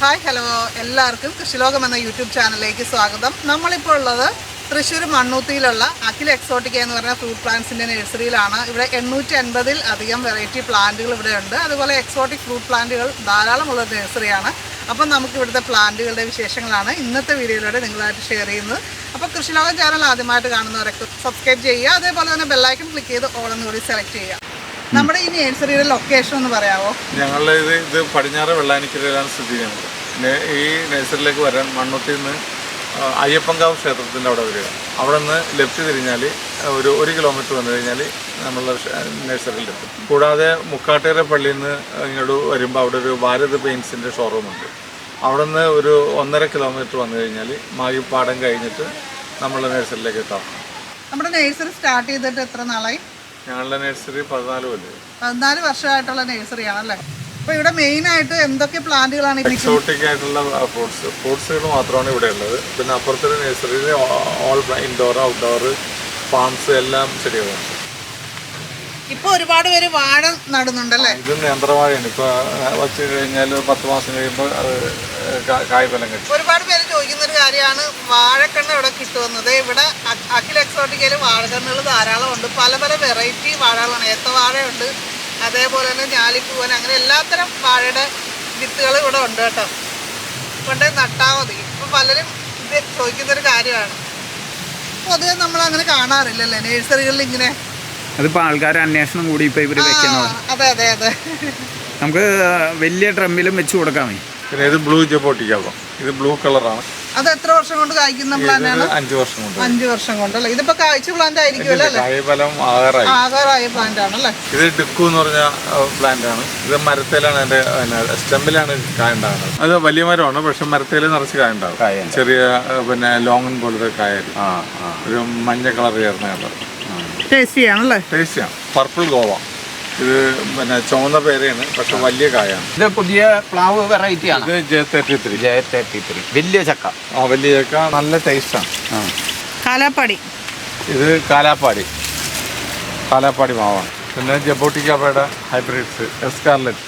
Hi hello എല്ലാവർക്കും. കൃഷിലോകം എന്ന YouTube ചാനലിലേക്ക് സ്വാഗതം. നമ്മളിപ്പോൾ ഉള്ളത് തൃശ്ശൂർ മണ്ണൂത്തിയിലുള്ള അഖിൽ എക്സോട്ടിക്ക എന്ന് പറഞ്ഞ ഫ്രൂട്ട് പ്ലാന്റ്സിന്റെ നഴ്സറിയിലാണ് ഇവിടെ എണ്ണൂറ്റി അൻപതിൽ അധികം വെറൈറ്റി പ്ലാന്റുകൾ ഇവിടെ ഉണ്ട്. അതുപോലെ എക്സോട്ടിക് ഫ്രൂട്ട് പ്ലാന്റുകൾ ധാരാളമുള്ള നഴ്സറിയാണ് അപ്പം നമുക്ക് ഇവിടുത്തെ പ്ലാന്റുകളുടെ വിശേഷങ്ങളാണ് ഇന്നത്തെ വീഡിയോയിലൂടെ നിങ്ങളായിട്ട് ഷെയർ ചെയ്യുന്നത്. അപ്പോൾ കൃഷിലോകം ചാനൽ ആദ്യമായിട്ട് കാണുന്നവരൊക്കെ സബ്സ്ക്രൈബ് ചെയ്യുക. അതേപോലെ തന്നെ ബെല്ലൈക്കൺ ക്ലിക്ക് ചെയ്ത് ഓളം കൂടി സെലക്ട് ചെയ്യുക. നമ്മുടെ ഈ നഴ്സറിയുടെ ലൊക്കേഷൻ ഒന്ന് പറയാമോ ഞങ്ങളുടെ ഇത് ഇത് പടിഞ്ഞാറ് വെള്ളാനിക്കരയിലാണ് സ്ഥിതി ചെയ്യുന്നത്. ഈ നഴ്സറിയിലേക്ക് വരാൻ മണ്ണുത്തിൽ നിന്ന് അയ്യപ്പങ്കാവ് ക്ഷേത്രത്തിന്റെ അവിടെ വരിക. അവിടെ നിന്ന് ലെഫ്റ്റ് തിരിഞ്ഞാൽ ഒരു ഒരു കിലോമീറ്റർ വന്നു കഴിഞ്ഞാൽ നമ്മളുടെ നഴ്സറിയിലെത്തും കൂടാതെ മുക്കാട്ടേര പള്ളിയിൽ നിന്ന് ഇങ്ങോട്ട് വരുമ്പോൾ അവിടെ ഒരു ഭാരത് പെയിൻസിന്റെ ഷോറൂമുണ്ട് അവിടെ നിന്ന് ഒരു ഒന്നര കിലോമീറ്റർ വന്നു കഴിഞ്ഞാൽ മാഗിപ്പാടം കഴിഞ്ഞിട്ട് നമ്മളുടെ നഴ്സറിയിലേക്ക് എത്താം. നമ്മുടെ നഴ്സറി സ്റ്റാർട്ട് ചെയ്തിട്ട് എത്ര നാളായി? ഞങ്ങളുടെ നഴ്സറി പതിനാല് കൊല്ലം. പതിനാല് വർഷമായിട്ടുള്ള നഴ്സറിയാണല്ലേ അപ്പൊ ഇവിടെ മെയിൻ ആയിട്ട് എന്തൊക്കെ പ്ലാന്റുകളാണ് എക്സോട്ടിക് ആയിട്ടുള്ള ഫ്രൂട്ട്സ് ഫ്രൂട്ട്സുകൾ മാത്രമാണ് ഇവിടെ ഉള്ളത്. പിന്നെ അപ്പുറത്തെ നഴ്സറിയിൽ ഓൾ ഇൻഡോർ ഔട്ട്ഡോർ ഫാംസ് എല്ലാം ചെടികളുണ്ട് ഇപ്പൊ ഒരുപാട് പേര് വാഴ നടുന്നുണ്ടല്ലേ? ഇത് നേന്ത്രവാഴയാണ്. ഇപ്പൊ വച്ച് കഴിഞ്ഞാൽ പത്ത് മാസം കഴിയുമ്പോൾ അത് കായ്ഫലം കിട്ടും. ഒരുപാട് പേര് ചോദിക്കുന്ന ഒരു കാര്യമാണ് വാഴക്കണ്ണ ഇവിടെ കിട്ടുമെന്നത്? ഇവിടെ അഖിൽ എക്സോട്ടിക്കയിൽ വാഴക്കണ്ണുകൾ ധാരാളം ഉണ്ട്. പല പല വെറൈറ്റി വാഴകളാണ്. ഏത്തവാഴയുണ്ട് അതേപോലെ തന്നെ ഞാലിപ്പൂവൻ അങ്ങനെ എല്ലാത്തരം വാഴയുടെ വിത്തുകൾ ഇവിടെ ഉണ്ട് കേട്ടോ. കൊണ്ടേ നട്ടാൽ മതി. ഇപ്പം പലരും ഇത് ചോദിക്കുന്നൊരു കാര്യമാണ്. പൊതുവെ നമ്മൾ അങ്ങനെ കാണാറില്ലല്ലേ? നേഴ്സറികളിൽ ഇങ്ങനെ അതിപ്പോൾ ആൾക്കാർ അന്വേഷണം കൂടി ഇപ്പോൾ ഇവർ വെക്കുന്നത് അതെ അതെ അതെ. നമുക്ക് വലിയ ഡ്രമ്മിലും വെച്ച് കൊടുക്കാമേ പിന്നെ ഇത് ബ്ലൂ ജബോട്ടിക്കാവും ഇത് ബ്ലൂ കളറാണ്. അത് എത്ര വർഷം കൊണ്ട് കായ്ക്കുന്ന പ്ലാന്റ് ആണ് അഞ്ച് വർഷം കൊണ്ട്. അഞ്ചു വർഷം കൊണ്ട് അല്ലേ? ഇതിപ്പോ കായ്ച്ച പ്ലാന്റ് ആയിരിക്കുമല്ലോ അല്ലേ? കായ്ഫലം ആകാറായി. ആകാറായ പ്ലാന്റ് ആണല്ലേ ഇത് ഡിക്കു എന്ന് പറഞ്ഞ പ്ലാന്റ് ആണ്. ഇത് മരത്തേലാണ് അതിന്റെ സ്റ്റെമ്പിലാണ് കായ ഉണ്ടാകുന്നത്. അത് വലിയ മരമാണ് പക്ഷെ മരത്തേൽ നിറച്ച് കായ ഉണ്ടാകും. ചെറിയ പിന്നെ ലോങ്ങൻ പോലത്തെ കായ ഒരു മഞ്ഞ കളർ ചേർന്ന കളർ. ടേസ്റ്റി ആണല്ലേ ടേസ്റ്റിയാണ്. Purple guava. ഇത് പിന്നെ ചുവന്ന പേരയാണ് പക്ഷെ വലിയ കായാണ്. ഇത് പുതിയ പ്ലാവ് വെറൈറ്റി ആണ്. ഇത് ജെ തേർട്ടി ത്രീ. ജയ തേർട്ടി ത്രീ. വലിയ ചക്ക. ആ വലിയ ചക്ക. നല്ല ടേസ്റ്റാണ്. കാലാപ്പാടി. ഇത് കാലാപ്പാടി. കാലാപ്പാടി മാവാണ്. പിന്നെ ജബോട്ടിക്കാപ്പയുടെ ഹൈബ്രിഡ്സ് എസ്കാർലറ്റ്.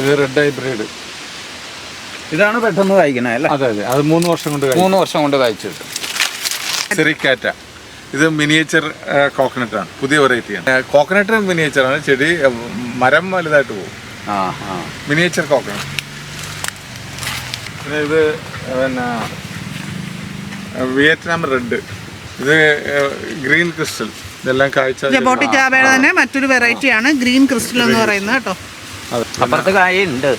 ഇത് റെഡ് ഹൈബ്രിഡ്. ഇതാണ് പെട്ടെന്ന് കായ്ക്കണേ അല്ലേ? അതെ അതെ. അത് മൂന്ന് വർഷം കൊണ്ട് മൂന്ന് വർഷം കൊണ്ട് കായ്ച്ചു കിട്ടും സെറിക്കാറ്റ. ഇത് മിനിയേച്ചർ കോക്കനട്ട് ആണ്. പുതിയ വെറൈറ്റിയാണ് കോക്കനട്ട് മിനിയേച്ചർ ആണ്. ചെടി മരം വലുതായിട്ട് പോകും. മിനിയേച്ചർ കോക്കനട്ട് പിന്നെ ഇത് പിന്നെ വിയറ്റ്നാം റെഡ് ഇത് ഗ്രീൻ ക്രിസ്റ്റൽ ഇതെല്ലാം കാഴ്ച ജബോട്ടിക്കാബയുടെ തന്നെ മറ്റൊരു വെറൈറ്റിയാണ് ഗ്രീൻ ക്രിസ്റ്റൽ എന്ന് പറയുന്നത് കേട്ടോ. അതെ അപ്പുറത്ത് കായ ഉണ്ട്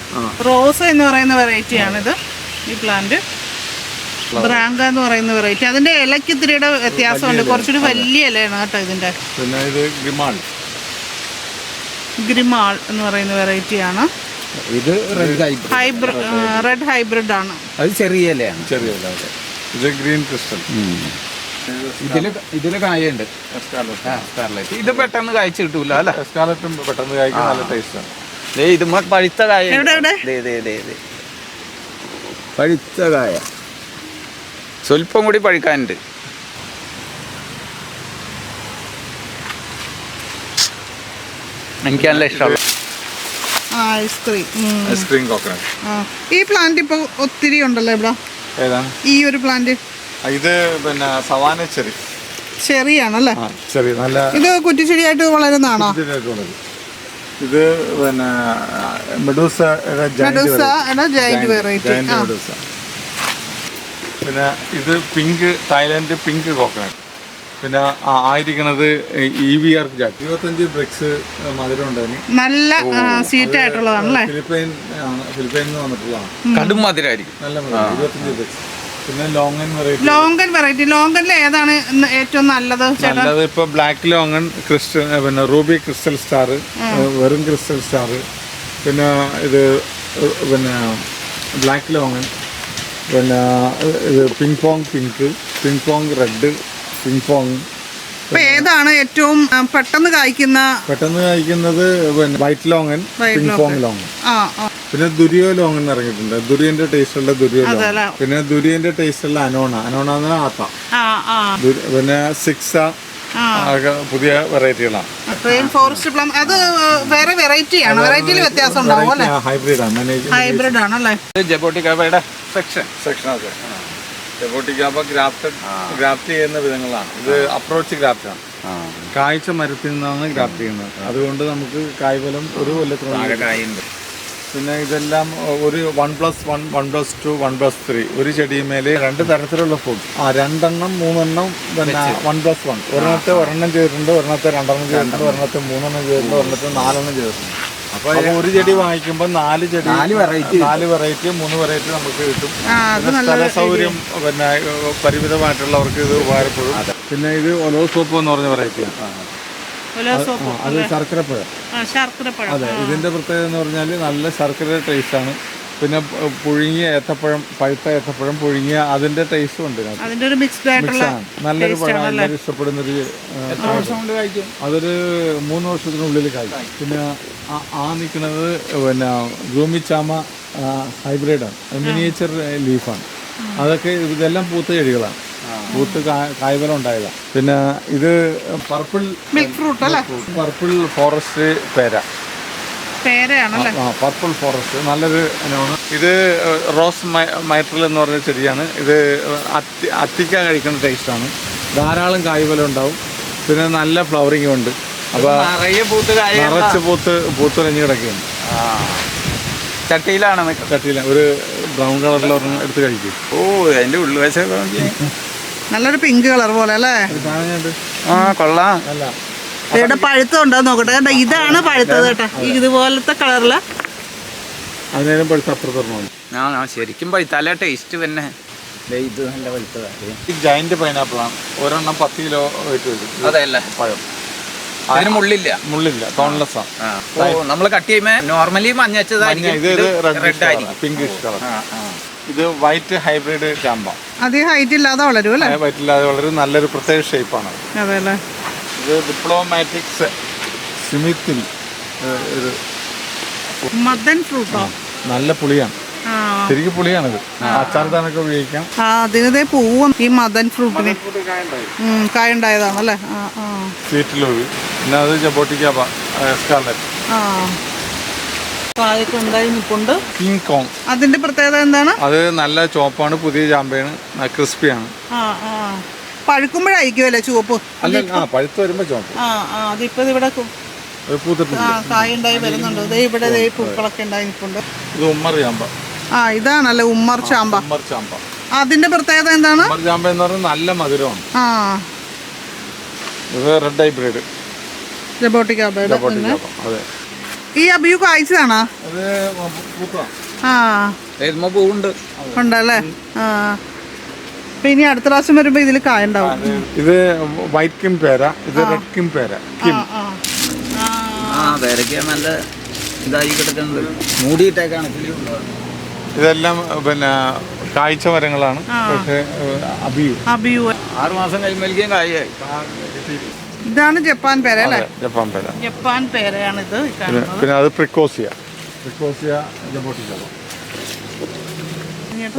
റോസ് എന്ന് പറയുന്ന വെറൈറ്റിയാണ് ഇത് ഈ പ്ലാന്റ് ബ്രാങ്ക എന്ന് പറയുന്ന വെറൈറ്റി അതിന്റെ ഇലയ്ക്ക് ഇത്തിരിയുടെ വ്യത്യാസമുണ്ട് കുറച്ചൊരു വലിയ ഇലയാണ് കേട്ടോ ഇതിന്റെ. പിന്നെ ഇത് ഗ്രിമാൾ. ഗ്രിമാൾ എന്ന് പറയുന്ന വെറൈറ്റി ആണ്. ഇത് red hybrid hybrid red hybrid ആണ്. അത് ചെറിയ ഇലയാണ്. ചെറിയ ഇല, ഇത് ഗ്രീൻ ക്രിസ്റ്റൽ. ഇതിൽ ഇതിൽ കായുണ്ട് സ്കാർലറ്റ്. ഇത് പെട്ടെന്ന് കായ്ച്ചു കിട്ടൂല അല്ലേ? എസ്കാലറ്റും പെട്ടെന്ന് കായ്ക്കാൻ നല്ല ടേസ്റ്റാണ് ആണ്. ഇത് പഴുത്ത കായ. എവിടെ, എവിടെ? ദേ, ദേ, ദേ, ദേ. പഴുത്ത കായ. സ്വല്പം കൂടി പഴുക്കാനുണ്ട്. എനിക്ക് നല്ല ഇഷ്ടമുള്ള ice cream. Ice cream coconut. ഈ പ്ലാന്റ് ഇപ്പൊ ഒത്തിരി ഉണ്ടല്ലോ ഇവിടെ? ഏതാണ് ഈ ഒരു പ്ലാന്റ്. ഇത് പിന്നെ സവാന ചെറി. ചെറിയാണല്ലേ? ആ ചെറി നല്ല ഇത് കുറ്റിച്ചെടിയായിട്ട് വളരുന്നതാണോ? ഇത് പിന്നെ മെഡൂസ ജൈന്റ് വെറൈറ്റി പിന്നെ ഇത് പിങ്ക് തായ്ലാൻഡ് പിങ്ക് കോക്കനട്ട് പിന്നെ ആയിരിക്കണത് ഇ വി ആർ ജാക്ക് ഇരുപത്തഞ്ച് ബ്രിക്സ് മധുരം ഉണ്ടായിരുന്നു നല്ല സീറ്റ് ആയിട്ടുള്ളതാണല്ലേ? ഫിലിപ്പൈൻ ആണ് ഫിലിപ്പൈനിൽ നിന്ന് വന്നിട്ടുള്ളതാണ്. കടും മധുരമായിരിക്കും നല്ല മധുരം ഇരുപത്തഞ്ച് ബ്രിക്സ് പിന്നെ ലോങ്ങൻ വെറൈറ്റി ലോങ്കൻ വെറൈറ്റി ലോങ്കനിൽ ഏതാണ് ഏറ്റവും നല്ലത് ചേട്ടാ? നല്ലത് ഇപ്പൊ ബ്ലാക്ക് ലോങ്ങൺ ക്രിസ്റ്റൽ പിന്നെ റൂബി ക്രിസ്റ്റൽ സ്റ്റാർ വെറും ക്രിസ്റ്റൽ സ്റ്റാർ പിന്നെ ഇത് പിന്നെ ബ്ലാക്ക് ലോങ്ങൺ പിന്നെ ഇത് ping pong pink ping pong red ping pong അപ്പൊ ഏതാണ് ഏറ്റവും പെട്ടെന്ന് കായ്ക്കുന്ന? പെട്ടെന്ന് കായ്ക്കുന്നത് പിന്നെ white longan ping pong longan പിന്നെ ദുരിയോ ലോങ്ങൻ ഇറങ്ങിയിട്ടുണ്ട്. ദുരിയന്റെ ടേസ്റ്റ് ഉള്ള ദുരിയോ ലോങ്ങൻ പിന്നെ ദുരിയന്റെ ടേസ്റ്റ് ഉള്ള അനോണ. അനോണ എന്ന് ആത്ത. പിന്നെ സിക്സ പുതിയ വെറൈറ്റികളാണ് ഫോറസ്റ്റ് പ്ലം അത് വേറെ വെറൈറ്റിയാണ് വെറൈറ്റിയിൽ വ്യത്യാസം ഉണ്ടാവും ഹൈബ്രിഡ് ആണ്. ഹൈബ്രിഡ് ആണല്ലേ? ജബോട്ടിക്കാബയുടെ സെക്ഷൻ ഡെബോട്ടിക്കാപ്പ ഗ്രാഫ്റ്റ് ചെയ്യുന്ന വിധങ്ങളാണ്. ഇത് അപ്രോച്ച് ഗ്രാഫ്റ്റാണ് ആണ്. കായ്ച്ച മരത്തിൽ നിന്നാണ് ഗ്രാഫ്റ്റ് ചെയ്യുന്നത്. അതുകൊണ്ട് നമുക്ക് കായ്ഫലം ഒരു കൊല്ലത്തോളം പിന്നെ ഇതെല്ലാം ഒരു one plus one one plus two one plus three ഒരു ചെടിയുമേൽ രണ്ട് തരത്തിലുള്ള ഫുഡ് ആ രണ്ടെണ്ണം മൂന്നെണ്ണം പിന്നെ വൺ പ്ലസ് വൺ ഒരെണ്ണത്തെ ഒരെണ്ണം ചെയ്തിട്ടുണ്ട് ഒരെണ്ണത്തെ രണ്ടെണ്ണം. ചെയ്തിട്ടുണ്ട് ഒരെണ്ണത്തെ മൂന്നെണ്ണം ചെയ്തിട്ടുണ്ട് ഒരെണ്ണത്തെ നാലെണ്ണം ചെയ്തിട്ടുണ്ട്. അപ്പൊ ഒരു ചെടി വാങ്ങിക്കുമ്പോ നാല് ചെടി നാല് വെറൈറ്റി നാല് വെറൈറ്റി മൂന്ന് വെറൈറ്റി നമുക്ക് കിട്ടും. സ്ഥല സൗകര്യം പിന്നെ പരിമിതമായിട്ടുള്ളവർക്ക് ഇത് ഉപകാരപ്പെടും. പിന്നെ ഇത് ഒലോ സോപ്പ് എന്ന് പറഞ്ഞ വെറൈറ്റിയാണ് സോപ്പ് അത് ശർക്കരപ്പഴം. ശർക്കരപ്പഴം. അതെ ഇതിന്റെ പ്രത്യേകത എന്ന് പറഞ്ഞാൽ നല്ല ശർക്കര ടേസ്റ്റ് ആണ്. പിന്നെ പുഴുങ്ങിയ ഏത്തപ്പഴം പഴുത്ത ഏത്തപ്പഴം പുഴുങ്ങിയ അതിന്റെ ടേസ്റ്റും ഉണ്ട് ഇതിനകത്ത്. അതിന്റെ ഒരു മിക്സ്ഡ് ആയിട്ടുള്ള. നല്ലൊരു പഴം എല്ലാവരും ഇഷ്ടപ്പെടുന്ന ഒരു അതൊരു മൂന്ന് വർഷത്തിനുള്ളിൽ കഴിക്കും. പിന്നെ ആ- ആ നിൽക്കുന്നത് പിന്നെ ഗോമിച്ചാമ ഹൈബ്രിഡാണ് മിനിയേച്ചർ ലീഫാണ് അതൊക്കെ ഇതെല്ലാം പൂത്ത ചെടികളാണ്. പൂത്ത് കായ്ഫലം ഉണ്ടായതാണ് പിന്നെ ഇത് പർപ്പിൾ മിൽക്ക് ഫ്രൂട്ട് അല്ലേ? പർപ്പിൾ ഫോറസ്റ്റ് പേര. പേരയാണല്ലേ? ആ പർപ്പിൾ ഫോറസ്റ്റ് നല്ലൊരു ഇനമാണ്. ഇത് റോസ് മൈട്രൽ എന്ന് പറഞ്ഞ ചെടിയാണ്. ഇത് അത്തി അത്തിക്ക കഴിക്കുന്ന ടേസ്റ്റാണ് ധാരാളം കായ്ഫലം ഉണ്ടാവും. പിന്നെ നല്ല ഫ്ലവറിങ്ങും ഉണ്ട്. അപ്പോൾ നിറയെ പൂത്ത് നിറച്ച് പൂത്ത് പൂത്തുലഞ്ഞ് കിടക്കുകയാണ്. ചട്ടിയിലാണ് ചട്ടിയില. ഒരു ബ്രൗൺ കളറിൽ ഒരെണ്ണം എടുത്ത് കഴിക്കും. ഓ അതിന്റെ ഉള്ളുവശമൊക്കെ നോക്കി നല്ലൊരു പിങ്ക് കളർ പോലെ അല്ലേ? ആ കൊള്ളാം. അല്ല. ഇവിടെ പഴുത്തം ഉണ്ടോ? നോക്കട്ടെ. കേട്ടോ ഇതാണ് പഴുത്തത് കേട്ടോ. ഇതുപോലത്തെ കളറിൽ. ആ ആ, ശരിക്കും പഴുത്താലേ ടേസ്റ്റ് തന്നെ ദേ ഇത് നല്ല പഴുത്തതാണ് ഒരെണ്ണം പത്ത് കിലോ വെയിറ്റ് വരും. അതെയല്ലേ? പഴം. അതിന് മുള്ളില്ല? മുള്ളില്ല. തോൺലെസ് ആണ് ആ. ഓ നമ്മൾ കട്ട് ചെയ്യുമ്പോ നോർമലി മഞ്ഞച്ചതായിരിക്കും ഇത് റെഡ് റെഡ് ആയിരിക്കും. പിങ്കിഷ് കളർ ആ, ആ. ഇത് വൈറ്റ് ഹൈബ്രിഡ് ചാമ്പ അധികം ഹൈറ്റ് ഇല്ലാതെ വളരും അല്ലേ? വൈറ്റില്ലാതെ വളരെ. നല്ലൊരു പ്രത്യേക ഷേപ്പാണ് അതെ. അല്ലേ ഇത് ഡിപ്ലോമാറ്റിക്സ് സിമിത്തിൽ ഇത് മദൻ ഫ്രൂട്ടോ നല്ല പുളിയാണ്. ശരിക്കും പുളിയാണിത്. അച്ചാർത്താനൊക്കെ ഉപയോഗിക്കാം. അതിനതേ പൂവും ഈ മദൻ ഫ്രൂട്ടിന് ഉം, കായുണ്ടായതാണല്ലേ? ആ ആ. സ്വീറ്റിലൊഴി പിന്നെ അത് സ്കാർലറ്റ് കോങ് അതിന്റെ പ്രത്യേകത എന്താണ്? അത് നല്ല ചോപ്പാണ് പുതിയ ചാമ്പയാണ് ക്രിസ്പിയാണ് ആ ആ. പഴുക്കുമ്പോഴായിരിക്കുമല്ലേ ചുവപ്പ്? അല്ല ആ പഴുത്ത് വരുമ്പോൾ ആ ആ ഇവിടെ ആ കായുണ്ടായി വരുന്നുണ്ട്. ദേ ഇവിടെ ദേ പൂക്കളൊക്കെ ഉണ്ടായി നിൽപ്പുണ്ട് ഇത് ഉമ്മർ ചാമ്പ. ആ ഇതാണല്ലേ ഉമ്മർ ചാമ്പ. ഉമ്മർ ചാമ്പ. അതിന്റെ പ്രത്യേകത എന്താണ്? ഉമ്മർ ചാമ്പ എന്ന് പറഞ്ഞാൽ നല്ല മധുരമാണ്. ആ. ഇത് റെഡ് ഹൈബ്രിഡ് ജബോട്ടിക്കാപ്പ അതെ. ഈ അബിയു കായ്ച്ചതാണോ? ആ. ഉണ്ടല്ലേ? ആ. അപ്പൊ ഇനി അടുത്ത പ്രാവശ്യം വരുമ്പോ ഇതിൽ കായുണ്ടാവും ഇത് വൈറ്റ് കിം പേര ഇത് റെഡ് കിം പേര കിം ആ ആ. ആ പേരയ്ക്ക നല്ല ഇതായി കിടക്കുന്നത്. മൂടിയിട്ടേക്കാണ് ഇതെല്ലാം പിന്നെ കാഴ്ച മരങ്ങളാണ്. പക്ഷേ അബിയു. അബിയു. ആറ് മാസം കഴിയുമ്പോഴേക്കും കായായി ഇതാണ് ജപ്പാൻ പേര അല്ലേ? ജപ്പാൻ പേര. ജപ്പാൻ പേരയാണ് ഇത് പിന്നെ അത് പ്രിക്കോസിയ. പ്രിക്കോസിയ ജബോട്ടിക്കാപ്പ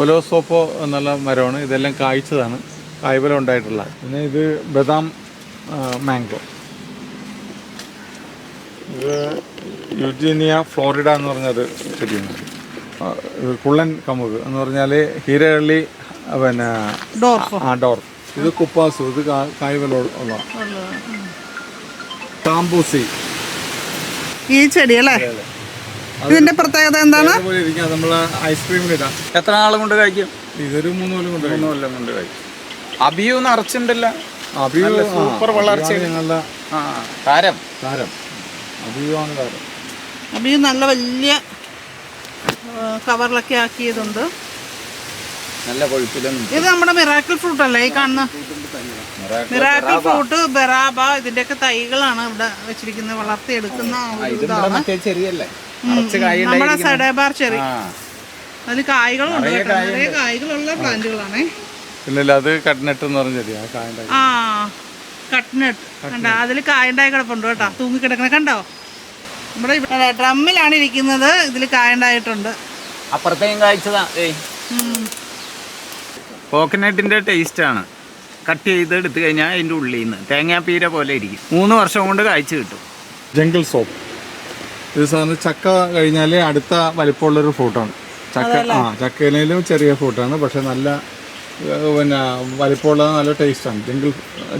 ഒലോസോപ്പോ എന്നുള്ള മരമാണ്. ഇതെല്ലാം കായ്ച്ചതാണ്. കായ്ഫലം ഉണ്ടായിട്ടുള്ള. പിന്നെ ഇത് ബദാം മാംഗോ. ഇത് യുജീനിയ ഫ്ലോറിഡ എന്ന് പറഞ്ഞത് ചെടിയാണ് കുള്ളൻ കമുക് എന്ന് പറഞ്ഞാൽ ഹീരകള്ളി പിന്നെ ആ ഡോർ ഇത് കുപ്പാസു. ഇത് കായ്വലുള്ള താമ്പൂസി ഈ ചെടി അല്ലേ ഇതിന്റെ പ്രത്യേകത എന്താണ്? എത്ര നാളും കൊണ്ട് കഴിക്കും? ഇതൊരു മൂന്ന് കൊല്ലം കൊണ്ട് മൂന്ന് കൊല്ലം കൊണ്ട് കഴിക്കും. അബിയു നിറച്ചിണ്ടല്ലോ അഭിയോ സൂപ്പർ വളർച്ച താരം. താരം. അഭിയോ ആണ് താരം. അബിയു നല്ല വലിയ കവറിലൊക്കെ ആക്കിയതുണ്ട്. നല്ല കൊഴുപ്പിലൊന്നും ഇത് നമ്മുടെ മിറാക്കിൾ ഫ്രൂട്ട് അല്ലേ ഈ കാണുന്ന? മിറാക്കിൾ ഫ്രൂട്ട് ബെറാബ. ഇതിന്റെയൊക്കെ തൈകളാണ് ഇവിടെ വെച്ചിരിക്കുന്നത്. വളർത്തിയെടുക്കുന്ന ആ ഒരു ഇതാണ് ചെറിയല്ലേ? നിറച്ച് കായ നമ്മുടെ സഡേബാർ ചെറി. അതിൽ കായ്കളുണ്ട് കേട്ടോ. നിറയെ കായ്കളുള്ള പ്ലാന്റുകളാണേ. പിന്നെ ഇല്ല, അത് കട്ട്നട്ട് എന്ന് പറഞ്ഞ ചെടിയാ കായണ്ട ആ കട്ട്നട്ട്. കണ്ടോ? അതിൽ കായണ്ടായി കിടപ്പുണ്ട് കേട്ടോ. തൂങ്ങി കിടക്കണ കണ്ടോ? നമ്മുടെ ഇവിടെ ഡ്രമ്മിലാണ് ഇരിക്കുന്നത്. ഇതിൽ കായണ്ടായിട്ടുണ്ട്. അപ്പുറത്തേയും കാഴ്ചതാ ഏയ്. ഉം. കോക്കനട്ടിന്റെ ടേസ്റ്റ് ആണ് കട്ട് ചെയ്ത് എടുത്തു കഴിഞ്ഞാൽ അതിന്റെ ഉള്ളിൽ നിന്ന് തേങ്ങാപ്പീര പോലെ ഇരിക്കും. മൂന്ന് വർഷം കൊണ്ട് കായ്ച്ചു കിട്ടും. Jungle soap. ഇത് സാറിന് ചക്ക കഴിഞ്ഞാൽ അടുത്ത വലിപ്പമുള്ളൊരു ഫ്രൂട്ടാണ്. ചക്ക ആ ചക്കയിലും ചെറിയ ഫ്രൂട്ടാണ് പക്ഷെ നല്ല പിന്നെ വലിപ്പമുള്ളത് നല്ല ടേസ്റ്റാണ്. ജംഗിൾ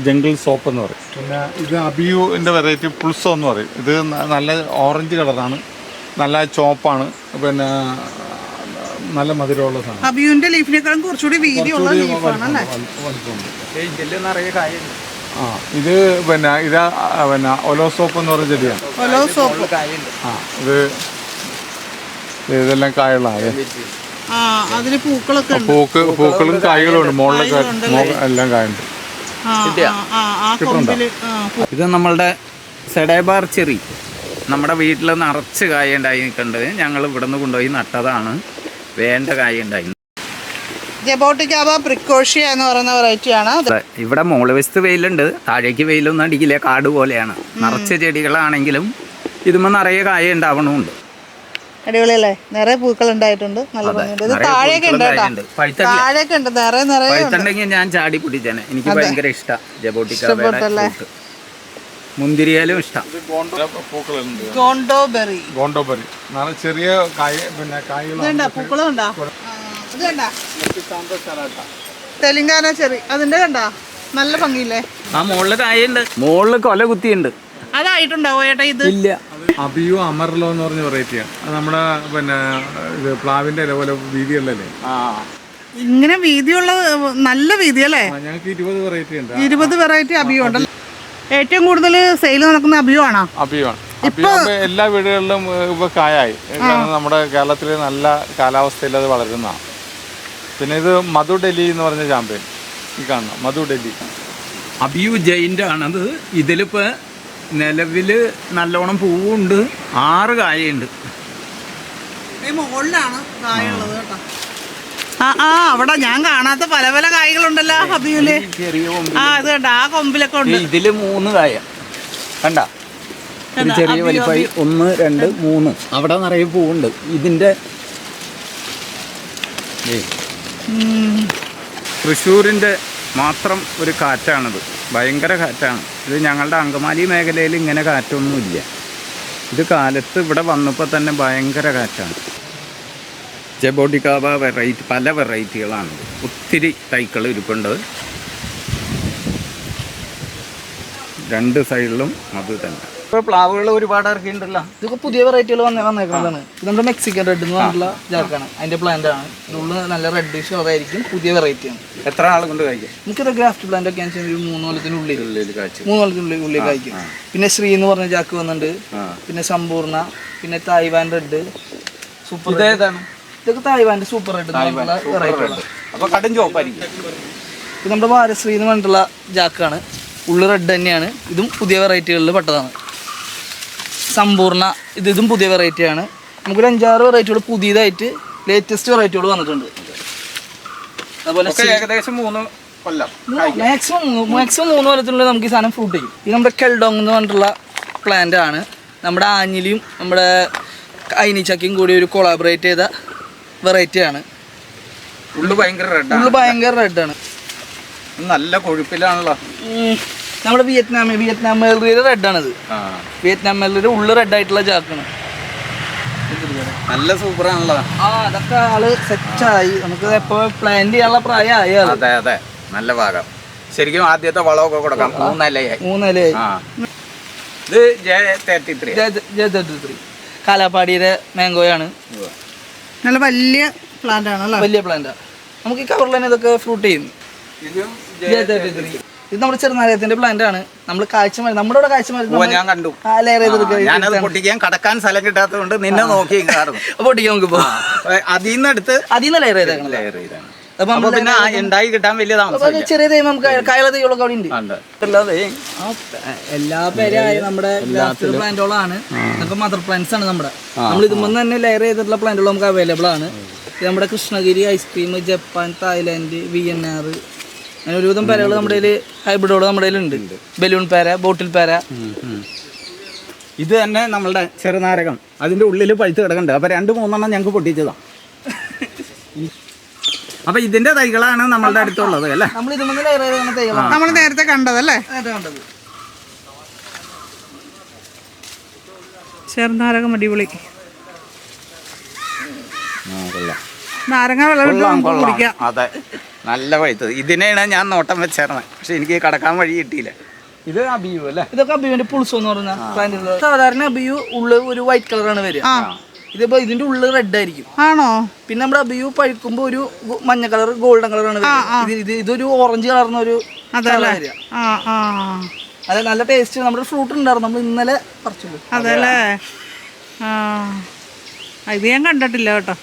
ജംഗിൾ സോപ്പ് എന്ന് പറയും. പിന്നെ ഇത് അബിയുവിന്റെ വെറൈറ്റി പുൾസോ എന്ന് പറയും. ഇത് നല്ല ഓറഞ്ച് കളറാണ് നല്ല ചോപ്പാണ് പിന്നെ നല്ല മധുരമുള്ള സാധനം. അബിയുവിന്റെ ലീഫിനേക്കാളും കുറച്ചുകൂടി വീതിയുള്ള ലീഫാണ് അല്ലേ ആ ഇത് പിന്നെ ഇത് പിന്നെ ഒലോ സോപ്പ് എന്ന് പറഞ്ഞ ചെടിയാണ്. ആ ഇത് ഇതെല്ലാം കായുള്ള അതിന് പൂക്കളൊക്കെ ഉണ്ട്. പൂക്ക് പൂക്കളും കായ്കളും ഉണ്ട് മുകളിലൊക്കെ എല്ലാം കായുണ്ട് ഇത് നമ്മളുടെ സെഡേബാർ ചെറി. നമ്മുടെ വീട്ടിൽ നിറച്ച് കായ ഉണ്ടായി നിൽക്കേണ്ടത് ഞങ്ങൾ നിന്ന് കൊണ്ടുപോയി നട്ടതാണ്. വേണ്ട കായ ഉണ്ടായി. ജബോട്ടിക്കാബ പ്രിക്കോഷ്യ എന്ന് പറയുന്ന വെറൈറ്റിയാണ് ആണ്. ഇവിടെ മോൾ വശത്ത് വെയിലുണ്ട്. താഴേക്ക് വെയിലൊന്നും അടിക്കില്ല കാട് പോലെയാണ്. നിറച്ച് ചെടികളാണെങ്കിലും ഇതുമ്പോൾ നിറയെ കായ ഉണ്ടാവണമുണ്ട് അടിപൊളിയല്ലേ? നിറയെ പൂക്കൾ ഉണ്ടായിട്ടുണ്ട്. നല്ല ഭംഗിയുണ്ട്. ഇത് താഴേക്ക് ഉണ്ട് കേട്ടോ ഉണ്ട്. നിറയെ നിറയെ ഞാൻ ചാടി പിടിച്ചേനെ എനിക്ക് ഭയങ്കര ഇഷ്ടം മുന്തിരിയാലും ഇഷ്ടം. പൂക്കളുണ്ട്. ഗോണ്ടോ ബെറി ഗോണ്ടോപരി നല്ല ചെറിയ കായ പിന്നെ കായ ഇതുണ്ട? പൂക്കളും ഉണ്ടാ ഇത് കണ്ട? തെലുങ്കാന ചെറി. അതിന്റെ കണ്ട? നല്ല ഭംഗിയില്ലേ? ആ മുകളിൽ കായുണ്ട് മുകളിൽ കൊല കുത്തിയുണ്ട് അതായിട്ടുണ്ടാവോ ഏട്ടാ ഇത്? ഇല്ല. അബിയു അമർലോ എന്ന് പറഞ്ഞ വെറൈറ്റിയാണ് അത് നമ്മുടെ പിന്നെ ഇത് പ്ലാവിന്റെ ഇല പോലെ വീതിയുള്ളല്ലേ ആ. ഇങ്ങനെ വീതിയുള്ള നല്ല വീതി അല്ലേ? ആ, ഞങ്ങൾക്ക് ഇരുപത് വെറൈറ്റി ഉണ്ട്. ഇരുപത് വെറൈറ്റി അബിയോ ഉണ്ടല്ലോ. ഏറ്റവും കൂടുതൽ സെയിൽ നടക്കുന്ന അബിയോ ആണോ? അബിയോ എല്ലാ വീടുകളിലും ഇപ്പൊ കായായി. കാരണം നമ്മുടെ കേരളത്തിലെ നല്ല കാലാവസ്ഥയിൽ അത് വളരുന്നതാണ്. പിന്നെ ഇത് മധു ഡൽഹി എന്ന് പറഞ്ഞ ചാമ്പ്യൻ ഈ കാണുന്ന മധു ഡൽഹി അബിയു ജയിന്റ് ആണത് ഇതിലിപ്പോൾ നിലവിൽ നല്ലോണം പൂവുണ്ട്. ആറ് കായുണ്ട് ആ ആ അവിടെ ഞാൻ കാണാത്ത പല പല കായകളുണ്ടല്ലോ അബിയുൽ ചെറിയ ആ അത് കണ്ട? ആ കൊമ്പിലൊക്കെ ഉണ്ട്. ഇതിൽ മൂന്ന് കായ. കണ്ട? ചെറിയ വലിപ്പായി. ഒന്ന് രണ്ട് മൂന്ന്. അവിടെ നിറയെ പൂവുണ്ട്. ഇതിന്റെ ഏയ്. തൃശ്ശൂരിന്റെ മാത്രം ഒരു കാറ്റാണിത്. ഭയങ്കര കാറ്റാണ്. ഇത് ഞങ്ങളുടെ അങ്കമാലി മേഖലയിൽ ഇങ്ങനെ കാറ്റൊന്നുമില്ല. ഇത് കാലത്ത് ഇവിടെ വന്നപ്പോൾ തന്നെ ഭയങ്കര കാറ്റാണ്. ജബോഡിക്കാവ വെറൈറ്റി പല വെറൈറ്റികളാണ്. ഒത്തിരി തൈക്കൾ ഇരിപ്പുണ്ട്. രണ്ട് സൈഡിലും അത് തന്നെ. ഇപ്പോൾ പ്ലാവുകൾ ഒരുപാട് ഇറക്കിയിട്ടുണ്ടല്ലോ. ഇതൊക്കെ പുതിയ വെറൈറ്റികൾ വന്ന വന്നേക്കുന്നതാണ്. ഇത് നമ്മുടെ മെക്സിക്കൻ റെഡ് എന്ന് പറഞ്ഞിട്ടുള്ള ജാക്കാണ് അതിന്റെ പ്ലാന്റ് ആണ്. ഇതുള്ള നല്ല റെഡിഷ് ഷോറായിരിക്കും പുതിയ വെറൈറ്റി ആണ് എത്ര ആൾ കൊണ്ട് കഴിക്കാം? നമുക്കിത് ഗ്രാഫ്റ്റ് പ്ലാന്റ് ഒക്കെ ആണെന്ന് വെച്ചാൽ ഒരു മൂന്ന് കൊല്ലത്തിനുള്ളിൽ മൂന്ന് കൊല്ലത്തിനുള്ളിൽ ഉള്ളിൽ കഴിക്കും പിന്നെ ശ്രീ എന്ന് പറഞ്ഞ ജാക്ക് വന്നിട്ടുണ്ട്. പിന്നെ സമ്പൂർണ പിന്നെ തായ്വാൻ റെഡ് സൂപ്പർ ഇതേതാണ് ഇതൊക്കെ തായ്വാന്റെ സൂപ്പർ റെഡ് വെറൈറ്റികളാണ് അപ്പോൾ കടും ചോപ്പായിരിക്കും ഇത് നമ്മുടെ ഭാരശ്രീ എന്ന് പറഞ്ഞിട്ടുള്ള ജാക്കാണ്. ഉള്ളു റെഡ് തന്നെയാണ്. ഇതും പുതിയ വെറൈറ്റികളിൽ പെട്ടതാണ്. സമ്പൂർണ ഇത് ഇതും പുതിയ വെറൈറ്റിയാണ് നമുക്കൊരു അഞ്ചാറ് വെറൈറ്റികൾ പുതിയതായിട്ട് ലേറ്റസ്റ്റ് വെറൈറ്റികൾ വന്നിട്ടുണ്ട്. അതുപോലെ ഏകദേശം മൂന്ന് കൊല്ലം മാക്സിമം മാക്സിമം മൂന്ന് കൊല്ലത്തിനുള്ളിൽ നമുക്ക് ഈ സാധനം ഫ്രൂട്ട് ചെയ്യും ഇത് നമ്മുടെ കെൽഡോങ് എന്ന് പറഞ്ഞിട്ടുള്ള പ്ലാന്റ് ആണ്. നമ്മുടെ ആഞ്ഞിലിയും നമ്മുടെ അയിനിച്ചക്കയും കൂടി ഒരു കൊളാബറേറ്റ് ചെയ്ത വെറൈറ്റിയാണ് ഉള്ളു ഭയങ്കര റെഡാണ് ഉള്ളു ഭയങ്കര റെഡാണ് നല്ല കൊഴുപ്പിലാണല്ലോ. നമ്മുടെ വിയറ്റ്നാമി വിയറ്റ്നാം മെല്ലറിയുടെ റെഡാണിത് ആ. വിയറ്റ്നാം ഉള്ള റെഡ് ആയിട്ടുള്ള ചാക്കാണ് നല്ല സൂപ്പറാണല്ലോ ആ അതൊക്കെ ആൾ സെറ്റായി നമുക്ക് എപ്പോ പ്ലാൻ ചെയ്യാനുള്ള പ്രായമായി അതെ അതെ. നല്ല ഭാഗം. ശരിക്കും ആദ്യത്തെ വളമൊക്കെ കൊടുക്കാം. മൂന്നലയായി. മൂന്നിലയായി. ഇത് ജെ തേർട്ടി ത്രീ. ത്രീ. കാലാപ്പാടിയുടെ മാംഗോയാണ്. നല്ല വലിയ പ്ലാന്റ് ആണല്ലോ? വലിയ പ്ലാന്റാ നമുക്ക് ഈ കവറിൽ തന്നെ ഇതൊക്കെ ഫ്രൂട്ട് ചെയ്യും. ഇത് നമ്മുടെ ചെറുനാലയത്തിന്റെ പ്ലാന്റ് ആണ്. നമ്മൾ കാഴ്ച മരുന്ന് നമ്മുടെ ഇവിടെ കാഴ്ച മരുന്ന് ഞാൻ കണ്ടു. ലെയർ ഞാനത് പൊട്ടിക്കാൻ കടക്കാൻ സ്ഥലം കിട്ടാത്തതുകൊണ്ട് നിന്നെ നോക്കി പൊട്ടിക്കാൻ നമുക്ക് പോവാം അതിൽ നിന്ന് എടുത്ത് അതിൽ നിന്ന് ലെയർ ചെയ്തേക്കണം ലെയർ ചെയ്താണ് അപ്പൊ പിന്നെ ഉണ്ടായി കിട്ടാൻ വലിയ താമസം ചെറിയ തൈ നമുക്ക് കയല തൈകളൊക്കെ അവിടെ ഉണ്ട്. എല്ലാ പേരായ നമ്മുടെ പ്ലാന്റുകളാണ് നമുക്ക് മദർ പ്ലാന്റ്സ് ആണ് നമ്മുടെ. നമ്മൾ ഇതുമ്പോൾ തന്നെ ലെയർ ചെയ്തിട്ടുള്ള പ്ലാന്റുകൾ നമുക്ക് അവൈലബിൾ ആണ്. നമ്മുടെ Krishnagiri ice cream Japan Thailand V N R അങ്ങനെ ഒരുവിധം പേരകൾ നമ്മുടെ കയ്യിൽ ഹൈബ്രിഡുകൾ നമ്മുടെ കയ്യിലുണ്ട്. ബലൂൺ പേര ബോട്ടിൽ പേര. ഇത് തന്നെ നമ്മളുടെ ചെറുനാരകം. അതിന്റെ ഉള്ളിൽ പഴുത്ത് കിടക്കുന്നുണ്ട്. അപ്പൊ രണ്ട് മൂന്നെണ്ണം ഞങ്ങൾക്ക് പൊട്ടിച്ചതാ. അപ്പൊ ഇതിന്റെ തൈകളാണ് നമ്മളുടെ അടുത്തുള്ളത് അല്ലേ? നമ്മൾ നേരത്തെ കണ്ടതല്ലേ? ചെറുനാരകം അടിപൊളി. നാരങ്ങ വെള്ളം കുടിക്കാം. അതെ. നല്ല വഴുത്തത് ഇതിനെയാണ് ഞാൻ നോട്ടം വെച്ചേർന്നത് പക്ഷെ എനിക്ക് കടക്കാൻ വഴി കിട്ടിയില്ല. ഇത് അബിയു അല്ലേ? ഇതൊക്കെ അബിയുവിന്റെ പുളിസോ എന്ന് പറഞ്ഞ പ്ലാന്റ് സാധാരണ അബിയു ഉള്ള ഒരു വൈറ്റ് കളറാണ് വരിക. ഇതിപ്പോ ഇതിന്റെ ഉള്ള് റെഡ് ആയിരിക്കും. ആണോ? പിന്നെ നമ്മുടെ അബിയു പഴുക്കുമ്പോ ഒരു മഞ്ഞ കളർ ഗോൾഡൻ കളറാണ് വരിക. ഇത് ഇത് ഇതൊരു ഓറഞ്ച് കളർന്ന ഒരു വരിക. അതെ നല്ല ടേസ്റ്റ് നമ്മുടെ ഫ്രൂട്ട് ഉണ്ടായിരുന്നു. നമ്മൾ ഇന്നലെ പറിച്ചുള്ളൂ അതല്ലേ? ഇത് ഞാൻ കണ്ടിട്ടില്ല കേട്ടോ.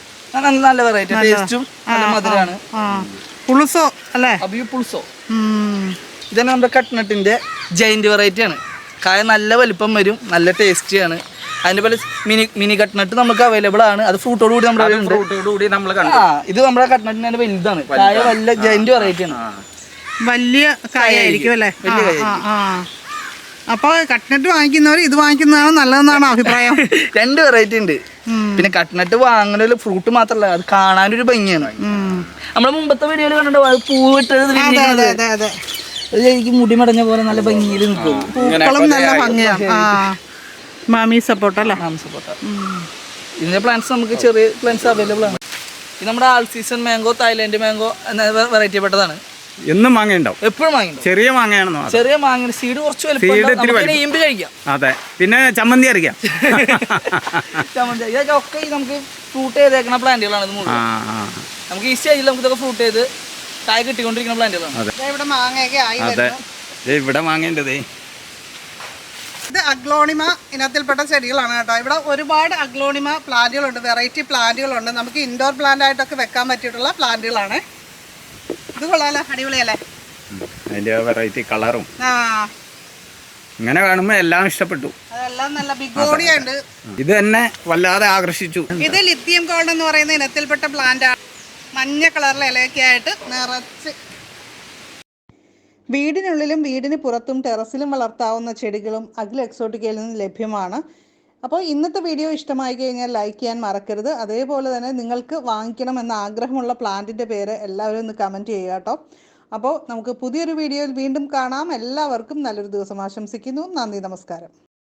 നല്ല നല്ല വെറൈറ്റി ടേസ്റ്റും നല്ല മധുരമാണ് ആ. പുളുസോ അല്ലേ? അബിയു പുൾസോ ഉം. ഇതാണ് നമ്മുടെ കട്ട്നട്ടിന്റെ ജൈന്റ് വെറൈറ്റി ആണ് കായ നല്ല വലിപ്പം വരും നല്ല ടേസ്റ്റിയാണ്. അതിന്റെ പോലെ മിനി മിനി കട്ട്നട്ട് നമുക്ക് അവൈലബിൾ ആണ്. അത് ഫ്രൂട്ടോട് കൂടി നമ്മുടെ. ഫ്രൂട്ടോട് കൂടി നമ്മൾ കണ്ടു. ആ ഇത് നമ്മുടെ കട്ട്നട്ടിന്റെ വലുതാണ്. കായ വല്ല ജൈന്റ് വെറൈറ്റി ആണ് വലിയ കായായിരിക്കും അല്ലേ? വലിയ കായ അപ്പോൾ അപ്പൊ കട്ട്നട്ട് വാങ്ങിക്കുന്നവർ ഇത് വാങ്ങിക്കുന്നതാണ് നല്ലതെന്നാണ് അഭിപ്രായം. രണ്ട് വെറൈറ്റി ഉണ്ട്. പിന്നെ കട്ട്നട്ട് വാങ്ങണ ഫ്രൂട്ട് മാത്രമല്ല അത് കാണാനൊരു ഭംഗിയാണ്. നമ്മളെ മുമ്പത്തെ വീഡിയോയിൽ കണ്ടിട്ട് അത് പൂവിട്ടത് അതെ എനിക്ക് മുടി മടഞ്ഞ പോലെ നല്ല ഭംഗിയിൽ നിൽക്കും. പൂക്കളും നല്ല ഭംഗിയാണ് മാമി സപ്പോർട്ട് അല്ലേ? ഇതിന്റെ പ്ലാന്റ്സ് നമുക്ക് ചെറിയ പ്ലാന്റ്സ് അവൈലബിൾ ആണ്. ഇത് നമ്മുടെ all season mango Thailand mango എന്ന വെറൈറ്റി പെട്ടതാണ്. എന്നും മാങ്ങയുണ്ടാവും എപ്പോഴും മാങ്ങ ചെറിയ മാങ്ങയാണെന്ന് ചെറിയ മാങ്ങ സീഡ് കുറച്ച് ഈമ്പ് കഴിക്കാം. അതെ. പിന്നെ ചമ്മന്തി അറിയാം ചമ്മന്തി. ഇതൊക്കെ നമുക്ക് ഫ്രൂട്ട് ചെയ്തേക്കുന്ന പ്ലാന്റുകളാണ് ഇത് മുഴുവൻ. നമുക്ക് ഈ സ്റ്റേജിൽ നമുക്ക് ഇതൊക്കെ ഫ്രൂട്ട് ചെയ്ത് കായ കിട്ടിക്കൊണ്ടിരിക്കുന്ന പ്ലാന്റുകളാണ് ദേ ഇവിടെ മാങ്ങയൊക്കെ ആയി വരുന്നു. ദേ ഇവിടെ മാങ്ങേണ്ടതേ ഇത് അഗ്ലോണിമ ഇനത്തിൽപ്പെട്ട ചെടികളാണ് കേട്ടോ. ഇവിടെ ഒരുപാട് അഗ്ലോണിമ പ്ലാന്റുകളുണ്ട് വെറൈറ്റി പ്ലാന്റുകളുണ്ട്. നമുക്ക് ഇൻഡോർ പ്ലാന്റ് ആയിട്ടൊക്കെ വെക്കാൻ പറ്റിയിട്ടുള്ള പ്ലാന്റുകളാണ്. ഇത് കൊള്ളാലോ അടിപൊളിയല്ലേ? അതിന്റെ വെറൈറ്റി കളറും ആ. ഇങ്ങനെ കാണുമ്പോൾ എല്ലാം ഇഷ്ടപ്പെട്ടു. അതെല്ലാം നല്ല ബിഗോണിയ ഉണ്ട്. ഇത് തന്നെ വല്ലാതെ ആകർഷിച്ചു. ഇത് ലിത്തിയം ഗോൾഡ് എന്ന് പറയുന്ന ഇനത്തിൽപ്പെട്ട പ്ലാന്റ് ആണ് മഞ്ഞ കളറിലെ ഇലയൊക്കെ ആയിട്ട് നിറച്ച്. വീടിനുള്ളിലും വീടിന് പുറത്തും ടെറസിലും വളർത്താവുന്ന ചെടികളും അഖിൽ എക്സോട്ടിക്കയിൽ നിന്ന് ലഭ്യമാണ്. അപ്പോൾ ഇന്നത്തെ വീഡിയോ ഇഷ്ടമായി കഴിഞ്ഞാൽ ലൈക്ക് ചെയ്യാൻ മറക്കരുത്. അതേപോലെ തന്നെ നിങ്ങൾക്ക് വാങ്ങിക്കണം എന്ന ആഗ്രഹമുള്ള പ്ലാന്റിന്റെ പേര് എല്ലാവരും ഒന്ന് കമന്റ് ചെയ്യുക കേട്ടോ. അപ്പോൾ നമുക്ക് പുതിയൊരു വീഡിയോയിൽ വീണ്ടും കാണാം. എല്ലാവർക്കും നല്ലൊരു ദിവസം ആശംസിക്കുന്നു. നന്ദി നമസ്കാരം.